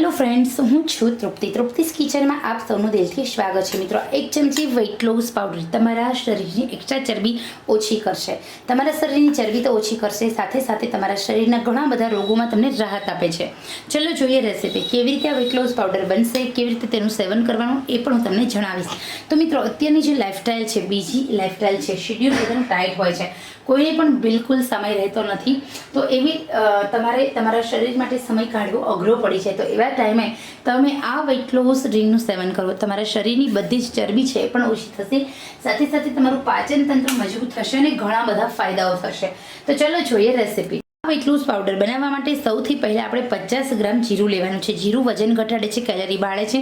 Hello friends હું છું તૃપ્તિ. તૃપ્તિસ કિચનમાં આપ સૌનું દિલથી સ્વાગત છે. મિત્રો, એક ચમચી વેઇટ લોસ પાવડર તમારા શરીરની એક્સ્ટ્રા ચરબી ઓછી કરશે. તમારા શરીરની ચરબી તો ઓછી કરશે, સાથે સાથે તમારા શરીરના ઘણા બધા રોગોમાં તમને રાહત આપે છે. ચલો જોઈએ રેસીપી કેવી રીતે આ વેઇટ લોસ પાવડર બનશે, કેવી રીતે તેનું સેવન કરવાનું એ પણ હું તમને જણાવીશ. તો મિત્રો, અત્યારની જે લાઇફસ્ટાઇલ છે બીજી લાઇફસ્ટાઇલ છે શેડ્યુલ એકદમ ટાઈટ હોય છે. કોઈને પણ બિલકુલ સમય રહેતો નથી. તો એવી તમારે તમારા શરીર માટે સમય કાઢવો અઘરો પડી છે તો એવા ટાઈમે તમે આ વેઇટ લોસ ડ્રિંકનું સેવન કરો. તમારા શરીરની બધી જ ચરબી છે એ પણ ઓછી થશે. સાથે સાથે તમારું પાચન તંત્ર મજબૂત થશે અને ઘણા બધા ફાયદાઓ થશે. તો ચલો જોઈએ રેસીપી વેઇટ લૂઝ પાવડર બનાવવા માટે સૌથી પહેલાં આપણે પચાસ ગ્રામ જીરું લેવાનું છે. જીરું વજન ઘટાડે છે કેલરી બાળે છે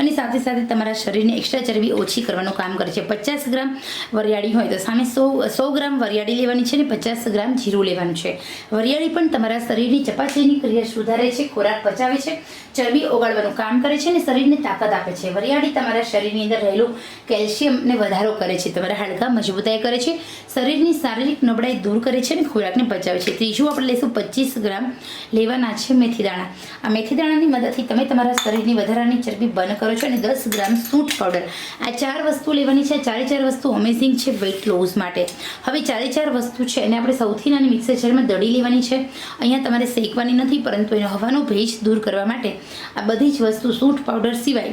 અને સાથે સાથે તમારા શરીરને એક્સ્ટ્રા ચરબી ઓછી કરવાનું કામ કરે છે. પચાસ ગ્રામ વરિયાળી હોય તો સામે સો સો ગ્રામ વરિયાળી લેવાની છે અને પચાસ ગ્રામ જીરું લેવાનું છે. વરિયાળી પણ તમારા શરીરની ચપાચીની ક્રિયા સુધારે છે, ખોરાક પચાવે છે, ચરબી ઓગાળવાનું કામ કરે છે અને શરીરને તાકાત આપે છે. વરિયાળી તમારા શરીરની અંદર રહેલું કેલ્શિયમને વધારો કરે છે. તમારા હાડકા મજબૂતાઈ કરે છે, શરીરની શારીરિક નબળાઈ દૂર કરે છે અને ખોરાકને પચાવે છે. ત્રીજું આપણે લઈશું પચીસ ગ્રામ લેવાના છે મેથી દાણા આ મેથી દાણાની મદદથી તમે તમારા શરીરની વધારાની ચરબી બંધ કરો છો અને દસ ગ્રામ સૂંઠ પાવડર. આ ચાર વસ્તુ લેવાની છે. ચારે ચાર વસ્તુ અમેઝિંગ છે વેઇટ લોસ માટે. હવે ચારે ચાર વસ્તુ છે એને આપણે સૌથી નાની મિક્સર જારમાં દળી લેવાની છે. અહીંયા તમારે શેકવાની નથી, પરંતુ એનો હવાનો ભેજ દૂર કરવા માટે આ બધી જ વસ્તુ સૂંઠ પાવડર સિવાય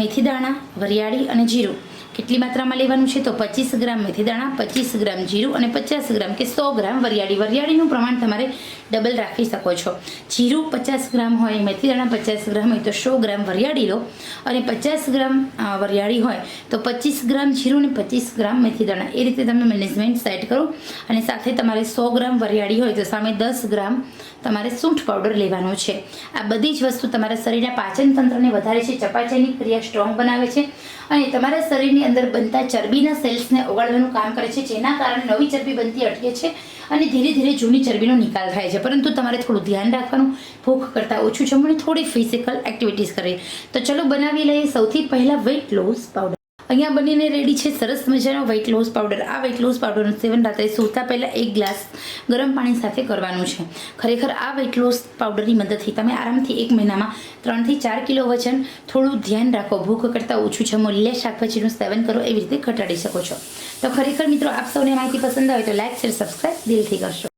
મેથી દાણા વરિયાળી અને જીરું. કેટલી માત્રામાં લેવાનું છે? તો પચીસ ગ્રામ મેથી દાણા, પચીસ ગ્રામ જીરું અને પચાસ ગ્રામ કે સો ગ્રામ વરિયાળી. વરિયાળીનું પ્રમાણ તમારે ડબલ રાખી શકો છો. જીરું પચાસ ગ્રામ હોય, મેથી દાણા પચાસ ગ્રામ હોય, તો સો ગ્રામ વરિયાળી લો. અને પચાસ ગ્રામ વરિયાળી હોય, તો પચીસ ગ્રામ જીરું અને પચીસ ગ્રામ મેથી દાણા. એ રીતે તમે મેનેજમેન્ટ સેટ કરો. અને સાથે તમારે સો ગ્રામ વરિયાળી હોય, તો સામે દસ ગ્રામ તમારે સૂંઠ પાવડર લેવાનો છે. આ બધી જ વસ્તુ તમારા શરીરના પાચન તંત્રને વધારે છે. ચપાચાની ક્રિયા સ્ટ્રોંગ બનાવે છે. અને તમારા શરીરની અંદર બનતા ચરબીના સેલ્સને ઓગાળવાનું કામ કરે છે, જેના કારણે નવી ચરબી બનતી અટકે છે અને ધીરે ધીરે જૂની ચરબીનો નિકાલ થાય છે. પરંતુ તમારે થોડું ધ્યાન રાખવાનું, ભૂખ કરતાં ઓછું જમવું થોડી ફિઝિકલ એક્ટિવિટીઝ કરવી તો ચલો બનાવી લઈએ સૌથી પહેલાં વેઇટ લોસ પાવડર અહીંયા બનીને રેડી છે સરસ મજાનો વેઇટ લોસ પાવડર આ વેઇટ લોસ પાવડરનું સેવન રાત્રે સૂતા પહેલાં એક ગ્લાસ ગરમ પાણી સાથે કરવાનું છે. ખરેખર આ વેઇટ લોસ પાવડરની મદદથી તમે આરામથી એક મહિનામાં ત્રણથી ચાર કિલો વજન થોડું ધ્યાન રાખો. ભૂખ કરતાં ઓછું જમો લીલા શાકભાજીનું સેવન કરો એવી રીતે ઘટાડી શકો છો. તો ખરેખર મિત્રો, આપ સૌને માહિતી પસંદ આવે તો લાઇક શેર સબસ્ક્રાઈબ દિલથી કરશો.